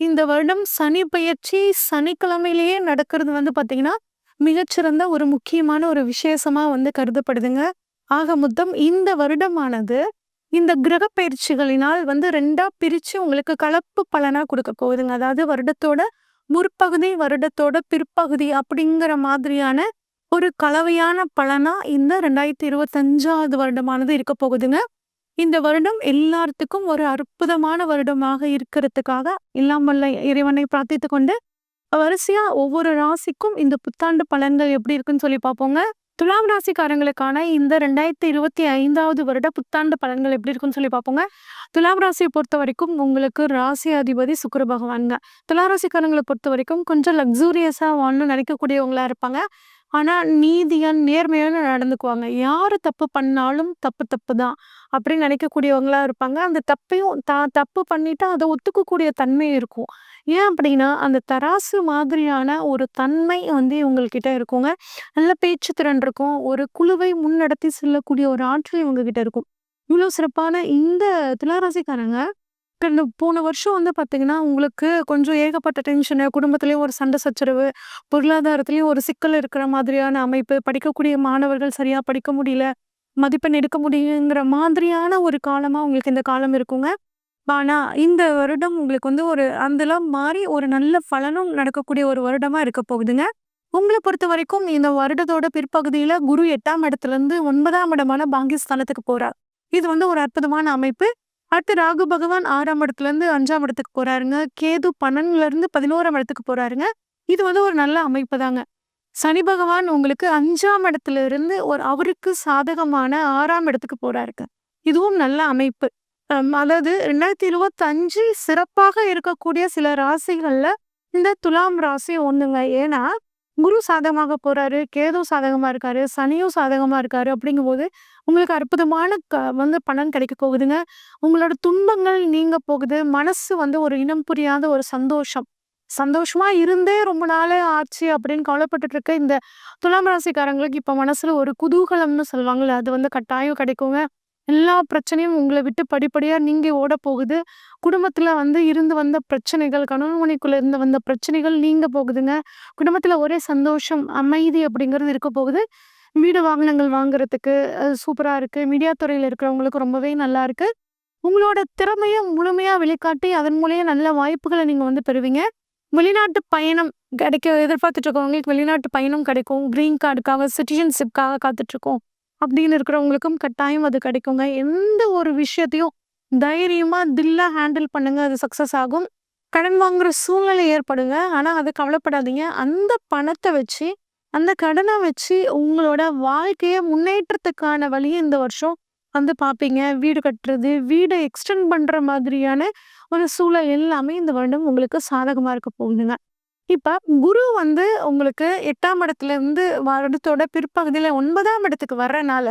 இந்த வருடம் சனி பயிற்சி சனிக்கிழமையிலேயே நடக்கிறது வந்து பார்த்தீங்கன்னா மிகச்சிறந்த ஒரு முக்கியமான ஒரு விசேஷமாக வந்து கருதப்படுதுங்க. ஆக மொத்தம் இந்த வருடமானது இந்த கிரக பயிற்சிகளினால் வந்து ரெண்டா பிரித்து உங்களுக்கு கலப்பு பலனா கொடுக்க போகுதுங்க. அதாவது வருடத்தோட முற்பகுதி வருடத்தோட பிற்பகுதி அப்படிங்கிற மாதிரியான ஒரு கலவையான பலனா இந்த ரெண்டாயிரத்தி இருபத்தஞ்சாவது வருடமானது இருக்க போகுதுங்க. இந்த வருடம் எல்லாத்துக்கும் ஒரு அற்புதமான வருடமாக இருக்கிறதுக்காக இல்லாமல்ல வல்ல இறைவனை பிரார்த்தித்து கொண்டு வரிசையா ஒவ்வொரு ராசிக்கும் இந்த புத்தாண்டு பலன்கள் எப்படி இருக்குன்னு சொல்லி பார்ப்போங்க. துலாம் ராசிக்காரங்களுக்கான இந்த ரெண்டாயிரத்தி இருபத்தி ஐந்தாவது வருட புத்தாண்டு பலன்கள் எப்படி இருக்குன்னு சொல்லி பார்ப்போங்க. துலாம் ராசியை பொறுத்த வரைக்கும் உங்களுக்கு ராசி அதிபதி சுக்கர பகவானுங்க. துலாம் ராசிக்காரங்களை பொறுத்த வரைக்கும் கொஞ்சம் லக்ஸூரியஸாக வாழணும்னு நினைக்கக்கூடியவங்களா இருப்பாங்க. ஆனால் நீதியாக நேர்மையான நடந்துக்குவாங்க. யார் தப்பு பண்ணாலும் தப்பு தப்பு தான் அப்படின்னு நினைக்கக்கூடியவங்களா இருப்பாங்க. அந்த தப்பையும் த தப்பு பண்ணிட்டா அதை ஒத்துக்கக்கூடிய தன்மை இருக்கும். ஏன் அப்படின்னா அந்த தராசு மாதிரியான ஒரு தன்மை வந்து இவங்கக்கிட்ட இருக்குங்க. நல்ல பேச்சு திறன் இருக்கும். ஒரு குழுவை முன்னடத்தி செல்லக்கூடிய ஒரு ஆற்றல் இவங்கக்கிட்ட இருக்கும். இவ்வளோ சிறப்பான இந்த துளாராசிக்காரங்க கடந்த போன வருஷம் வந்து பார்த்தீங்கன்னா உங்களுக்கு கொஞ்சம் ஏகப்பட்ட டென்ஷனு குடும்பத்துலேயும் ஒரு சண்டை சச்சரவு பொருளாதாரத்திலையும் ஒரு சிக்கல் இருக்கிற மாதிரியான அமைப்பு படிக்கக்கூடிய மாணவர்கள் சரியாக படிக்க முடியல மதிப்பெண் எடுக்க முடியுங்கிற மாதிரியான ஒரு காலமாக உங்களுக்கு இந்த காலம் இருக்குங்க. ஆனா இந்த வருடம் உங்களுக்கு வந்து ஒரு அதெல்லாம் மாறி ஒரு நல்ல பலனும் நடக்கக்கூடிய ஒரு வருடமா இருக்க போகுதுங்க. உங்களை பொறுத்த வரைக்கும் இந்த வருடத்தோட பிற்பகுதியில குரு எட்டாம் இடத்துல இருந்து ஒன்பதாம் இடமான பாங்கிஸ்தானத்துக்கு போறார். இது வந்து ஒரு அற்புதமான அமைப்பு. அடுத்து ராகு பகவான் ஆறாம் இடத்துல இருந்து அஞ்சாம் இடத்துக்கு போறாருங்க. கேது பன்னெண்டுல இருந்து பதினோராம் இடத்துக்கு போறாருங்க. இது வந்து ஒரு நல்ல அமைப்பு தாங்க. சனி பகவான் உங்களுக்கு அஞ்சாம் இடத்துல இருந்து ஒரு அவருக்கு சாதகமான ஆறாம் இடத்துக்கு போறாருங்க. இதுவும் நல்ல அமைப்பு. அதாவது ரெண்டாயிரத்தி இருபத்தஞ்சு சிறப்பாக இருக்கக்கூடிய சில ராசிகள்ல இந்த துலாம் ராசி ஒண்ணுங்க. ஏன்னா குரு சாதகமாக போறாரு கேது சாதகமா இருக்காரு சனியும் சாதகமா இருக்காரு அப்படிங்கும்போது உங்களுக்கு அற்புதமான க வந்து பலன் கிடைக்க போகுதுங்க. உங்களோட துன்பங்கள் நீங்க போகுது. மனசு வந்து ஒரு இனம் புரியாத ஒரு சந்தோஷம். சந்தோஷமா இருந்தே ரொம்ப நாளே ஆச்சு அப்படின்னு கவலைப்பட்டுட்டு இருக்க இந்த துலாம் ராசிக்காரங்களுக்கு இப்ப மனசுல ஒரு குதூகலம்னு சொல்லுவாங்கல்ல அது வந்து கட்டாயம் கிடைக்குங்க. எல்லா பிரச்சனையும் உங்களை விட்டு படிப்படியாக நீங்கள் ஓட போகுது. குடும்பத்தில் வந்து இருந்து வந்த பிரச்சனைகள் கணவன் இருந்து வந்த பிரச்சனைகள் நீங்கள் போகுதுங்க. குடும்பத்தில் ஒரே சந்தோஷம் அமைதி அப்படிங்கிறது இருக்க போகுது. வீடு வாகனங்கள் வாங்குறதுக்கு சூப்பராக இருக்குது மீடியா துறையில் இருக்கிறவங்களுக்கு ரொம்பவே நல்லா இருக்குது உங்களோட திறமையை முழுமையாக வெளிக்காட்டி அதன் மூலயம் நல்ல வாய்ப்புகளை நீங்கள் வந்து பெறுவீங்க. வெளிநாட்டு பயணம் கிடைக்க எதிர்பார்த்துட்டு இருக்கவங்களுக்கு வெளிநாட்டு பயணம் கிடைக்கும். க்ரீன் கார்டுக்காக சிட்டிசன்ஷிப்காக காத்துட்ருக்கோம் அப்படின்னு இருக்கிறவங்களுக்கும் கட்டாயம் அது கிடைக்குங்க. எந்த ஒரு விஷயத்தையும் தைரியமாக தில்லாக ஹேண்டில் பண்ணுங்க அது சக்ஸஸ் ஆகும். கடன் வாங்குற சூழ்நிலை ஏற்படுங்க. ஆனால் அது கவலைப்படாதீங்க. அந்த பணத்தை வச்சு அந்த கடனை வச்சு உங்களோட வாழ்க்கையை முன்னேற்றத்துக்கான வழியை இந்த வருஷம் வந்து பார்ப்பீங்க. வீடு கட்டுறது வீடை எக்ஸ்டெண்ட் பண்ணுற மாதிரியான ஒரு சூழல் எல்லாமே இந்த வருடம் உங்களுக்கு சாதகமாக இருக்க போகுதுங்க. இப்போ குரு வந்து உங்களுக்கு எட்டாம் இடத்துல இருந்து வருடத்தோட பிற்பகுதியில ஒன்பதாம் இடத்துக்கு வர்றனால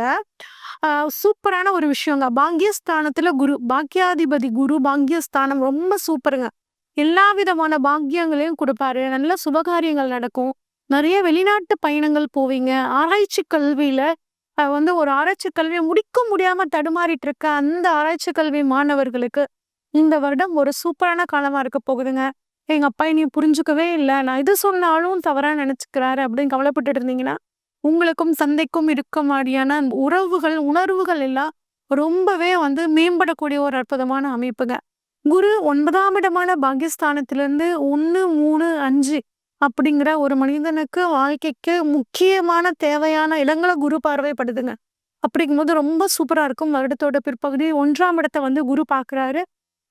சூப்பரான ஒரு விஷயங்க. பாக்கியஸ்தானத்துல குரு பாக்கியாதிபதி குரு பாக்கியஸ்தானம் ரொம்ப சூப்பருங்க. எல்லா விதமான பாக்கியங்களையும் கொடுப்பாரு. நல்ல சுபகாரியங்கள் நடக்கும். நிறைய வெளிநாட்டு பயணங்கள் போவீங்க. ஆராய்ச்சி கல்வியில வந்து ஒரு ஆராய்ச்சி கல்வியை முடிக்க முடியாம தடுமாறிட்டு இருக்க அந்த ஆராய்ச்சி கல்வி மாணவர்களுக்கு இந்த வருடம் ஒரு சூப்பரான காலமா இருக்க போகுதுங்க. எங்கள் அப்பா நீ புரிஞ்சுக்கவே இல்லை. நான் இது சொன்னாலும் தவறாக நினச்சிக்கிறாரு அப்படின்னு கவலைப்பட்டுட்டு இருந்தீங்கன்னா உங்களுக்கும் சந்தைக்கும் இருக்க மாதிரியான அந்த உறவுகள் உணர்வுகள் எல்லாம் ரொம்பவே வந்து மேம்படக்கூடிய ஒரு அற்புதமான அமைப்புங்க. குரு ஒன்பதாம் இடமான பாகிஸ்தானத்திலிருந்து ஒன்று மூணு அஞ்சு அப்படிங்கிற ஒரு மனிதனுக்கு வாழ்க்கைக்கு முக்கியமான தேவையான இடங்களை குரு பார்வைப்படுதுங்க. அப்படிங்கும்போது ரொம்ப சூப்பராக இருக்கும். வருடத்தோட பிற்பகுதி ஒன்றாம் இடத்தை வந்து குரு பார்க்குறாரு.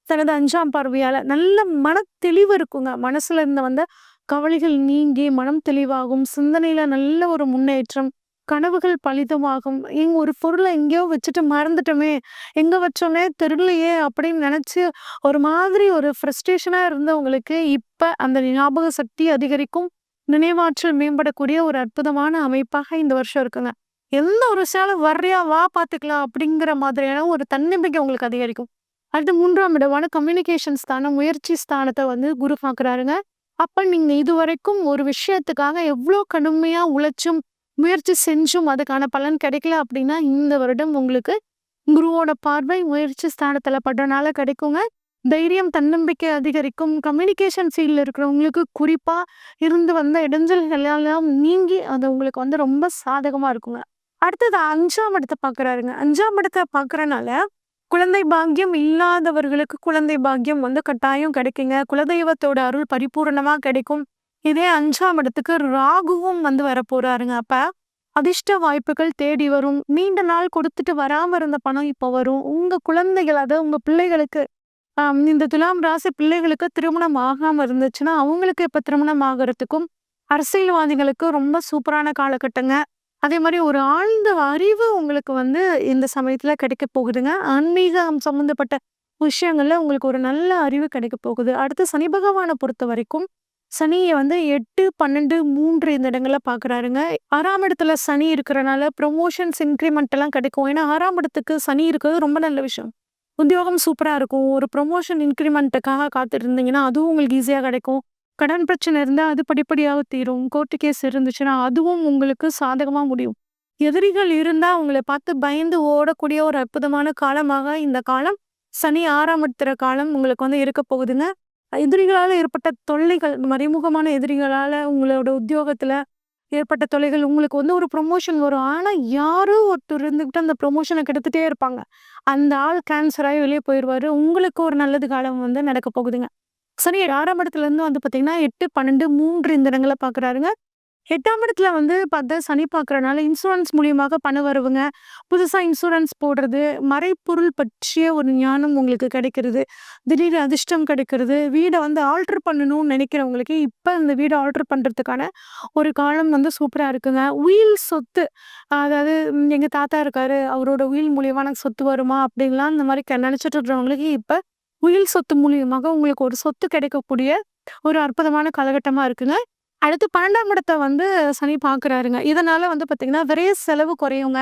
தனது அஞ்சாம் பார்வையால் நல்ல மன தெளிவு இருக்குங்க. மனசுல இருந்த வந்த கவலைகள் நீங்கி மனம் தெளிவாகும். சிந்தனையில நல்ல ஒரு முன்னேற்றம் கனவுகள் பலிதமாகும். எங்க ஒரு பொருளை எங்கேயோ வச்சுட்டு மறந்துட்டோமே. எங்க வச்சோன்னே தெரியலையே அப்படின்னு நினைச்சு ஒரு மாதிரி ஒரு ஃப்ரஸ்ட்ரேஷனா இருந்தவங்களுக்கு இப்ப அந்த ஞாபக சக்தி அதிகரிக்கும். நினைவாற்றல் மேம்படக்கூடிய ஒரு அற்புதமான அமைப்பாக இந்த வருஷம் இருக்குங்க. எந்த ஒரு சேலம் வர்றியா வா பார்த்துக்கலாம் அப்படிங்கிற மாதிரியான ஒரு தன்னம்பிக்கை உங்களுக்கு அதிகரிக்கும். அடுத்து மூன்றாம் இடமான கம்யூனிகேஷன் ஸ்தானம் முயற்சி ஸ்தானத்தை வந்து குரு பார்க்குறாருங்க. அப்ப நீங்க இதுவரைக்கும் ஒரு விஷயத்துக்காக எவ்வளோ கடுமையா உழைச்சும் முயற்சி செஞ்சும் அதுக்கான பலன் கிடைக்கல அப்படின்னா இந்த வருடம் உங்களுக்கு குருவோட பார்வை முயற்சி ஸ்தானத்துல படுறனால கிடைக்குங்க. தைரியம் தன்னம்பிக்கை அதிகரிக்கும். கம்யூனிகேஷன் ஃபீல்டில் இருக்கிறவங்களுக்கு குறிப்பா இருந்து வந்த இடைஞ்சல்கள் எல்லாம் நீங்கி அது உங்களுக்கு வந்து ரொம்ப சாதகமா இருக்குங்க. அடுத்தது அஞ்சாம் இடத்தை பார்க்குறாருங்க. அஞ்சாம் இடத்தை பார்க்கறனால குழந்தை பாக்கியம் இல்லாதவர்களுக்கு குழந்தை பாக்கியம் வந்து கட்டாயம் கிடைக்குங்க. குலதெய்வத்தோட அருள் பரிபூர்ணமாக கிடைக்கும். இதே அஞ்சாம் இடத்துக்கு ராகுவும் வந்து வரப்போறாருங்க. அப்ப அதிர்ஷ்ட வாய்ப்புகள் தேடி வரும். நீண்ட நாள் கொடுத்துட்டு வராம இருந்த பணம் இப்போ வரும். உங்க குழந்தைகள் அதாவது உங்க பிள்ளைகளுக்கு ஆஹ் இந்த துலாம் ராசி பிள்ளைகளுக்கு திருமணம் ஆகாம இருந்துச்சுன்னா அவங்களுக்கு இப்போ திருமணம் ஆகிறதுக்கும் அரசியல்வாதிகளுக்கு ரொம்ப சூப்பரான காலகட்டங்க. அதே மாதிரி ஒரு ஆழ்ந்த அறிவு உங்களுக்கு வந்து இந்த சமயத்தில் கிடைக்க போகுதுங்க. ஆன்மீகம் சம்மந்தப்பட்ட விஷயங்கள்ல உங்களுக்கு ஒரு நல்ல அறிவு கிடைக்க போகுது. அடுத்து சனி பகவானை பொறுத்த வரைக்கும் சனியை வந்து எட்டு பன்னெண்டு மூன்று இந்த இடங்கள்ல பாக்குறாருங்க. ஆறாம் இடத்துல சனி இருக்கிறனால ப்ரொமோஷன்ஸ் இன்க்ரிமெண்ட் எல்லாம் கிடைக்கும். ஏன்னா ஆறாம் இடத்துக்கு சனி இருக்கிறது ரொம்ப நல்ல விஷயம். உத்தியோகம் சூப்பராக இருக்கும். ஒரு ப்ரொமோஷன் இன்க்ரிமெண்ட்டுக்காக காத்துட்டு இருந்தீங்கன்னா அதுவும் உங்களுக்கு ஈஸியாக கிடைக்கும். கடன் பிரச்சனை இருந்தால் அது படிப்படியாக தீரும். கோர்ட்டு கேஸ் இருந்துச்சுன்னா அதுவும் உங்களுக்கு சாதகமாக முடியும். எதிரிகள் இருந்தால் அவங்களை பார்த்து பயந்து ஓடக்கூடிய ஒரு அற்புதமான காலமாக இந்த காலம் சனி ஆறாம் காலம் உங்களுக்கு வந்து இருக்க போகுதுங்க. எதிரிகளால் ஏற்பட்ட தொல்லைகள் மறைமுகமான எதிரிகளால் உங்களோட உத்தியோகத்தில் ஏற்பட்ட தொல்லைகள் உங்களுக்கு வந்து ஒரு ப்ரொமோஷன் வரும். ஆனால் யாரோ ஒருத்தர் இருந்துக்கிட்டு அந்த ப்ரொமோஷனை கெடுத்துட்டே இருப்பாங்க. அந்த ஆள் கேன்சராகி வெளியே போயிடுவாரு உங்களுக்கு ஒரு நல்லது காலம் வந்து நடக்க போகுதுங்க. சனி ஆறாம் இடத்துல இருந்து வந்து பார்த்தீங்கன்னா எட்டு பன்னெண்டு மூன்று இந்த இடங்களை பார்க்குறாருங்க எட்டாம் இடத்துல வந்து பார்த்தா சனி பார்க்குறனால இன்சூரன்ஸ் மூலியமாக பண வருவங்க புதுசாக இன்சூரன்ஸ் போடுறது மறைப்பொருள் பற்றிய ஒரு ஞானம் உங்களுக்கு கிடைக்கிறது திடீர் அதிர்ஷ்டம் கிடைக்கிறது வீடை வந்து ஆல்ட்ரு பண்ணணும்னு நினைக்கிறவங்களுக்கு இப்போ இந்த வீடை ஆல்ட்ரு பண்ணுறதுக்கான ஒரு காலம் வந்து சூப்பராக இருக்குங்க. உயில் சொத்து அதாவது எங்கள் தாத்தா இருக்காரு அவரோட உயில் மூலியமாக எனக்கு சொத்து வருமா அப்படின்லாம் இந்த மாதிரி நினச்சிட்டு இருக்கிறவங்களுக்கு இப்போ உயில் சொத்து மூலியமாக உங்களுக்கு ஒரு சொத்து கிடைக்கக்கூடிய ஒரு அற்புதமான காலகட்டமாக இருக்குங்க. அடுத்து பன்னெண்டாம் இடத்தை வந்து சனி பார்க்குறாருங்க இதனால் வந்து பார்த்தீங்கன்னா விரைய செலவு குறையுங்க.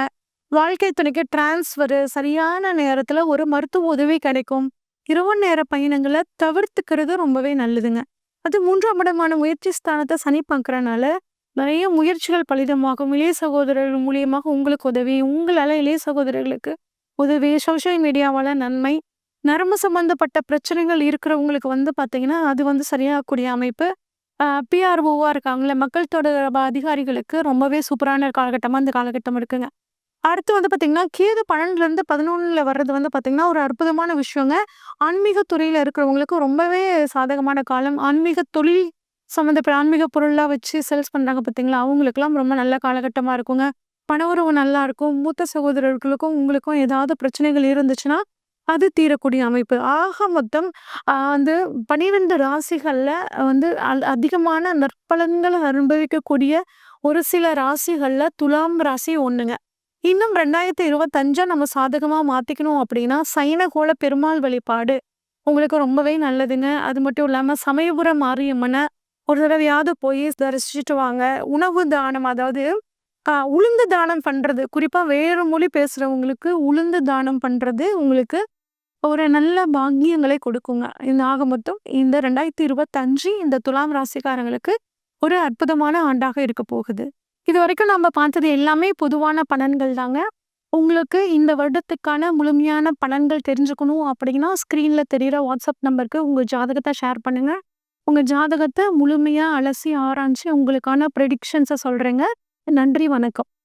வாழ்க்கை துணைக்கு டிரான்ஸ்ஃபரு சரியான நேரத்தில் ஒரு மருத்துவ உதவி கிடைக்கும். இரவு நேர பயணங்களை தவிர்த்துக்கிறது ரொம்பவே நல்லதுங்க. அது மூன்றாம் இடமான முயற்சி ஸ்தானத்தை சனி பார்க்குறனால நிறைய முயற்சிகள் பலிதமாகும். இளைய சகோதரர்கள் மூலியமாக உங்களுக்கு உதவி உங்களால் இளைய சகோதரர்களுக்கு உதவி சோஷியல் மீடியாவால் நன்மை நரம்பு சம்பந்தப்பட்ட பிரச்சனைகள் இருக்கிறவங்களுக்கு வந்து பார்த்தீங்கன்னா அது வந்து சரியாகக்கூடிய அமைப்பு. பிஆர்ஓவாக இருக்காங்கல்ல மக்கள் தொடர்பு அதிகாரிகளுக்கு ரொம்பவே சூப்பரான காலகட்டமாக இந்த காலகட்டம் இருக்குங்க. அடுத்து வந்து பார்த்திங்கன்னா கேது பன்னெண்டுலேருந்து பதினொன்றில் வர்றது வந்து பார்த்திங்கன்னா ஒரு அற்புதமான விஷயங்க. ஆன்மீக துறையில் இருக்கிறவங்களுக்கு ரொம்பவே சாதகமான காலம். ஆன்மீக தொழில் சம்மந்தப்பட்ட ஆன்மீக பொருளாக வச்சு சேல்ஸ் பண்ணுறாங்க பார்த்தீங்களா அவங்களுக்குலாம் ரொம்ப நல்ல காலகட்டமாக இருக்குங்க. பண உறவு நல்லா இருக்கும். மூத்த சகோதரர்களுக்கும் உங்களுக்கும் ஏதாவது பிரச்சனைகள் இருந்துச்சுன்னா அது தீரக்கூடிய அமைப்பு. ஆக மொத்தம் வந்து பனிரெண்டு ராசிகளில் வந்து அதிகமான நற்பலன்களை அனுபவிக்கக்கூடிய ஒரு சில ராசிகளில் துலாம் ராசி ஒன்றுங்க இன்னும் ரெண்டாயிரத்தி இருபத்தஞ்சா நம்ம சாதகமாக மாற்றிக்கணும் அப்படின்னா சைனகோள பெருமாள் வழிபாடு உங்களுக்கு ரொம்பவே நல்லதுங்க. அது மட்டும் இல்லாமல் சமயபுரம் மாரியம்மனை ஒரு தடவையாவது போய் தரிசிச்சுட்டு வாங்க. உணவு தானம் அதாவது உளுந்து தானம் பண்ணுறது குறிப்பாக வேறு மொழி பேசுகிறவங்களுக்கு உளுந்து தானம் பண்ணுறது உங்களுக்கு ஒரு நல்ல பாக்கியங்களை கொடுக்குங்க. இந்த ஆக மொத்தம் இந்த ரெண்டாயிரத்தி இருபத்தஞ்சு இந்த துலாம் ராசிக்காரங்களுக்கு ஒரு அற்புதமான ஆண்டாக இருக்க போகுது. இது வரைக்கும் நம்ம பார்த்தது எல்லாமே பொதுவான பலன்கள் தாங்க. உங்களுக்கு இந்த வருடத்துக்கான முழுமையான பலன்கள் தெரிஞ்சுக்கணும் அப்படின்னா ஸ்க்ரீனில் தெரிகிற வாட்ஸ்அப் நம்பருக்கு உங்கள் ஜாதகத்தை ஷேர் பண்ணுங்கள் உங்கள் ஜாதகத்தை முழுமையாக அலசி ஆராய்ச்சி உங்களுக்கான ப்ரெடிக்ஷன்ஸை சொல்கிறேங்க நன்றி வணக்கம்.